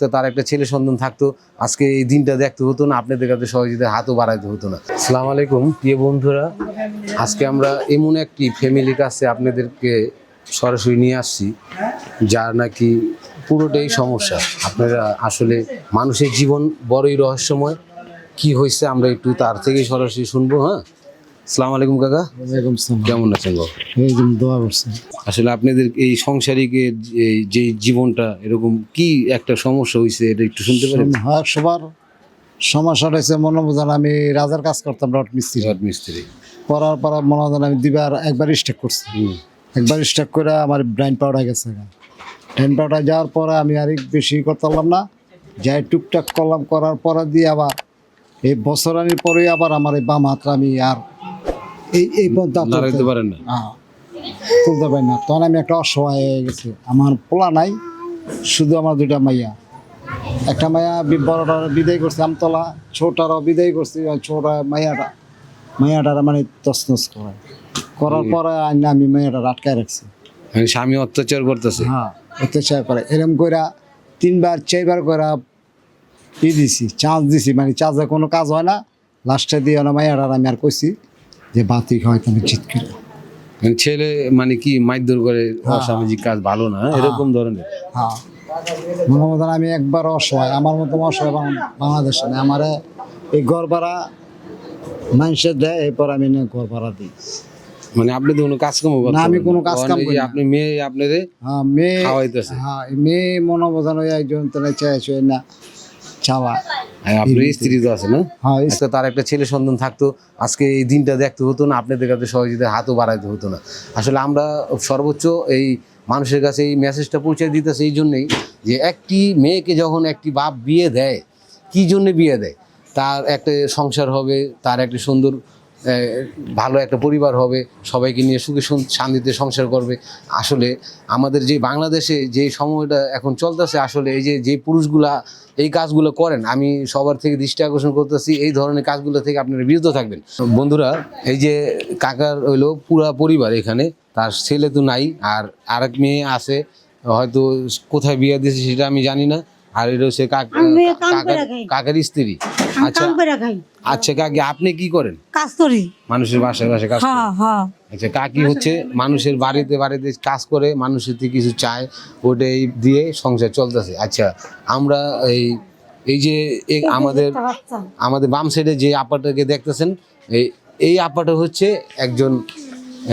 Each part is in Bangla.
তো তার একটা ছেলে সন্তান থাকতো। আজকে এই দিনটা দেখতে হতো না, আপনাদের কাছে সহযোগিতার হাতও বাড়াইতে হতো না। সালাম আলাইকুম, প্রিয় বন্ধুরা, আজকে আমরা এমন একটি ফ্যামিলির কাছে আপনাদেরকে সরাসরি নিয়ে আসছি, যার নাকি পুরোটাই সমস্যা। আপনারা আসলে মানুষের জীবন বড়ই রহস্যময়, কি হয়েছে আমরা একটু তার থেকেই সরাসরি শুনব হ্যাঁ? সালাম আলাইকুম কাকা। কেমন আছেন দোয়া করছে আসলে আপনাদের এই সংসারিকের যে- যে জীবনটা এরকম কি একটা সমস্যা হয়েছে এটা একটু শুনতে পারেন? হ্যাঁ সবার সমস্যাটা হচ্ছে মনে বোঝান আমি রাজার কাজ করতাম রড মিস্ত্রি। রড মিস্ত্রি। পড়ার পর মনে বোঝান আমি দিবার একবার স্টেক করছি। একবার স্টেক করে আমার ব্রাইন পাউডার গেছে ব্রাইন পাউডার যাওয়ার পরে আমি আর বেশি করতে পারলাম না। যাই টুকটাক করলাম করার পরে দিয়ে আবার এই বছরানির পরে আবার আমার এই বাম হাতটা আমি আর এই এই আর দাঁড়াইতে পারেন না। হ্যাঁ, তুলতে পারি না। তখন আমি একটা অসহায় হয়ে গেছি। আমার পোলা নাই শুধু আমার দুইটা মাইয়া। একটা মাইয়া বি- বড়টা বিদায় করছে আমতলা ছোটারও বিদায় করছি ছোট মাইয়াটা। মাইয়াটার মানে তসনস করে। করার পরে আইন আমি মাইয়াটা আটকায় রাখছি। মানে স্বামী অত্যাচার করতেছে। হ্যাঁ অত্যাচার করে। এরম করে তিনবার চারবার করে ই দিছি চান্স দিছি। মানে চার্জে কোনো কাজ হয় না। লাস্টে দিয়ে মাইয়াটার আমি আর কইছি যে বাতি হয় তুমি চিৎ করে মানে ছেলে মানে কি মাইদুর করে অসামাজিক কাজ ভালো না? এরকম ধরনের? হ্যাঁ। মনে আমি একবার অসহায় আমার মতো অসহায় বাংলাদেশে নেই। আমার এই ঘর ভাড়া মানুষের দেয় এরপর আমি না ঘর ভাড়া দিই। মানে আপনি তো কোনো কাজ কাম না, আমি কোনো কাজ কাম করি না। আপনি মেয়ে আপনাদের হ্যাঁ মেয়ে খাওয়াইতেছে। হ্যাঁ মেয়ে মনে বোঝান ওই একজন তাহলে চাইছে না। চাওয়া। আপনার স্ত্রী তো আছে না? হ্যাঁ তার একটা ছেলে সন্তান থাকতো আজকে এই দিনটা দেখতে হতো না আপনাদের কাছে সহযোগিতার হাতও বাড়াইতে হতো না। আসলে আমরা সর্বোচ্চ এই মানুষের কাছে এই মেসেজটা পৌঁছে দিতেছে এই জন্যেই যে একটি মেয়েকে যখন একটি বাপ বিয়ে দেয় কি জন্য বিয়ে দেয়? তার একটা সংসার হবে তার একটা সুন্দর ভালো একটা পরিবার হবে সবাইকে নিয়ে সুখে শান্তিতে সংসার করবে। আসলে আমাদের যে বাংলাদেশে যে সময়টা এখন চলতেছে আসলে এই যে যে পুরুষগুলা এই কাজগুলো করেন আমি সবার থেকে দৃষ্টি আকর্ষণ করতেছি এই ধরনের কাজগুলো থেকে আপনারা বিরত থাকবেন। বন্ধুরা এই যে কাকার হইল পুরা পরিবার এখানে তার ছেলে তো নাই আর আরেক মেয়ে আছে হয়তো কোথায় বিয়ে দিয়েছে সেটা আমি জানি না আর এটা হচ্ছে কাকার স্ত্রী। কাম করে খাই। আচ্ছা কাকি আপনি কি করেন? কাজ করি। মানুষের বাসায় বাসায় কাজ? হ্যাঁ হ্যাঁ। আচ্ছা কাকি হচ্ছে মানুষের বাড়িতে বাড়িতে কাজ করে মানুষের থেকে কিছু চায় ওটাই দিয়ে সংসার চলতেছে। আচ্ছা আমরা এই এই যে আমাদের আমাদের বাম সাইডে যে আপাটাকে দেখতেছেন এই এই আপাটা হচ্ছে একজন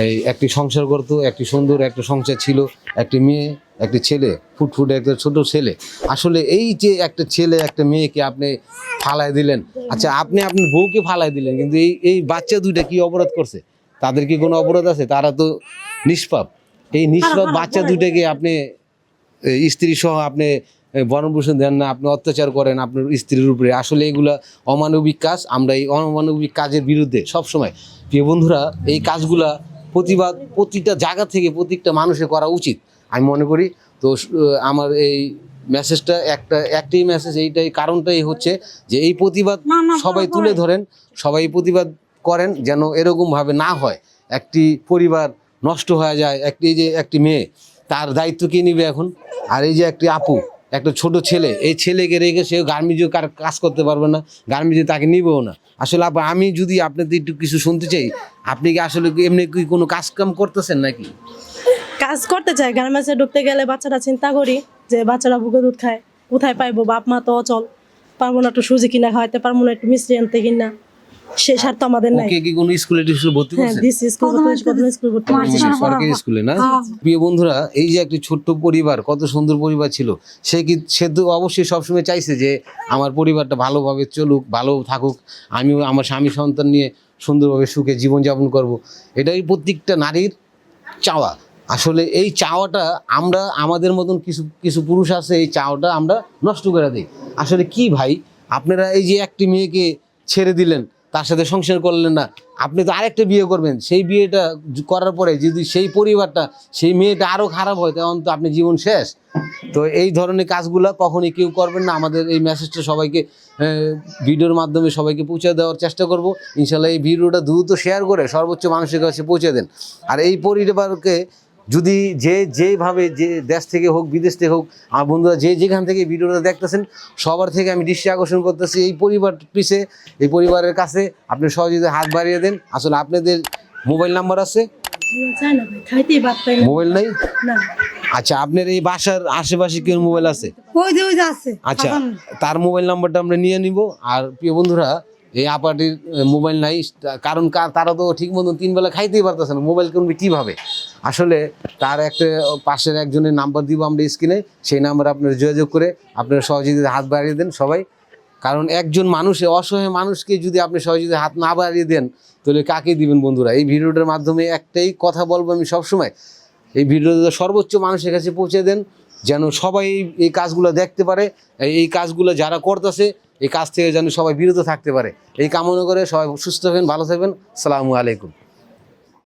এই একটি সংসার করতো একটি সুন্দর একটা সংসার ছিল একটি মেয়ে একটি ছেলে ফুটফুটে একটা ছোট ছেলে। আসলে এই যে একটা ছেলে একটা মেয়েকে আপনি ফালাই দিলেন আচ্ছা আপনি আপনার বউকে ফালাই দিলেন কিন্তু এই এই বাচ্চা দুইটা কি অপরাধ করছে? তাদের কি কোনো অপরাধ আছে? তারা তো নিষ্পাপ। এই নিষ্পাপ বাচ্চা দুইটাকে আপনি স্ত্রী সহ আপনি বনভূষণ দেন না আপনি অত্যাচার করেন আপনার স্ত্রীর উপরে। আসলে এগুলো অমানবিক কাজ। আমরা এই অমানবিক কাজের বিরুদ্ধে সব সময় প্রিয় বন্ধুরা এই কাজগুলা প্রতিবাদ প্রতিটা জায়গা থেকে প্রত্যেকটা মানুষের করা উচিত। আমি মনে করি তো আমার এই মেসেজটা একটা একটাই মেসেজ এইটাই কারণটাই হচ্ছে যে এই প্রতিবাদ সবাই তুলে ধরেন সবাই প্রতিবাদ করেন যেন এরকমভাবে না হয়। একটি পরিবার নষ্ট হয়ে যায় একটি এই যে একটি মেয়ে তার দায়িত্ব কে নিবে এখন? আর এই যে একটি আপু একটা ছোট ছেলে এই ছেলেকে রেখে সে গার্মেন্টে কাজ করতে পারবে না গার্মেন্টে তাকে নিবেও না। আসলে আপু আমি যদি আপনাদের একটু কিছু শুনতে চাই আপনি কি আসলে এমনি কি কোনো কাজ কাম করতেছেন নাকি? কাজ করতে চাই গার্মেন্টসে ঢুকতে গেলে বাচ্চারা চিন্তা করি যে বাচ্চারা বুকে দুধ খায় কোথায় পাইবো বাপ মা তো অচল। পারব না একটু সুজি কিনা খাওয়াইতে পারব না একটু মিষ্টি আনতে কিনা। সে স্বার্থ আমাদের নাই। কি কোনো স্কুলে টিস্কুলে ভর্তি হ্যাঁ দিস স্কুল স্কুল ভর্তি করছি। সরকারি স্কুলে না? প্রিয় বন্ধুরা এই যে একটি ছোট্ট পরিবার কত সুন্দর পরিবার ছিল। সে কি সে তো অবশ্যই সবসময় চাইছে যে আমার পরিবারটা ভালোভাবে চলুক ভালো থাকুক। আমিও আমার স্বামী সন্তান নিয়ে সুন্দরভাবে সুখে জীবনযাপন করব। এটাই প্রত্যেকটা নারীর চাওয়া। আসলে এই চাওয়াটা আমরা, আমাদের মতন কিছু কিছু পুরুষ আছে, এই চাওয়াটা আমরা নষ্ট করে দিই। আসলে কি ভাই? আপনারা এই যে একটি মেয়েকে ছেড়ে দিলেন, তার সাথে সংসার করলেন না, আপনি তো আরেকটা বিয়ে করবেন। সেই বিয়েটা করার পরে যদি সেই পরিবারটা, সেই মেয়েটা আরও খারাপ হয়, তখন তো আপনি জীবন শেষ। তো এই ধরনের কাজগুলো কখনই কেউ করবেন না। আমাদের এই মেসেজটা সবাইকে ভিডিওর মাধ্যমে সবাইকে পৌঁছে দেওয়ার চেষ্টা করব। ইনশাল্লাহ এই ভিডিওটা দ্রুত শেয়ার করে সর্বোচ্চ মানুষের কাছে পৌঁছে দেন। আর এই পরিবারকে যদি যে যেভাবে যে দেশ থেকে হোক বিদেশ থেকে হোক আমার বন্ধুরা যে যেখান থেকে ভিডিওটা দেখতেছেন সবার থেকে আমি দৃষ্টি আকর্ষণ করতেছি এই পরিবার পিছে এই পরিবারের কাছে। আপনি সহযোগিতা হাত বাড়িয়ে দেন। আসলে আপনাদের মোবাইল নাম্বার আছে? মোবাইল নাই? আচ্ছা আপনার এই বাসার আশেপাশে কেউ মোবাইল আছে? আচ্ছা তার মোবাইল নাম্বারটা আমরা নিয়ে নিব। আর প্রিয় বন্ধুরা এই আপাটির মোবাইল নাই। কারণ তারা তো ঠিক মতন তিন বেলা খাইতেই পারতেছে না। মোবাইল কিনবে কীভাবে? আসলে তার একটা পাশের একজনের নাম্বার দিব আমরা স্ক্রিনে, সেই নাম্বার আপনারা যোগাযোগ করে আপনারা সহযোগিতা হাত বাড়িয়ে দেন সবাই। কারণ একজন মানুষে, অসহায় মানুষকে যদি আপনি সহযোগিতা হাত না বাড়িয়ে দেন, তাহলে কাকে দিবেন বন্ধুরা? এই ভিডিওটার মাধ্যমে একটাই কথা বলব আমি সবসময়। এই ভিডিওটা সর্বোচ্চ মানুষের কাছে পৌঁছে দেন, যেন সবাই এই- কাজগুলো দেখতে পারে। এই কাজগুলো যারা করতেছে, এই কাজ থেকে যেন সবাই বিরত থাকতে পারে। এই কামনা করে সবাই সুস্থ হবেন ভালো থাকবেন। সালামু আলাইকুম।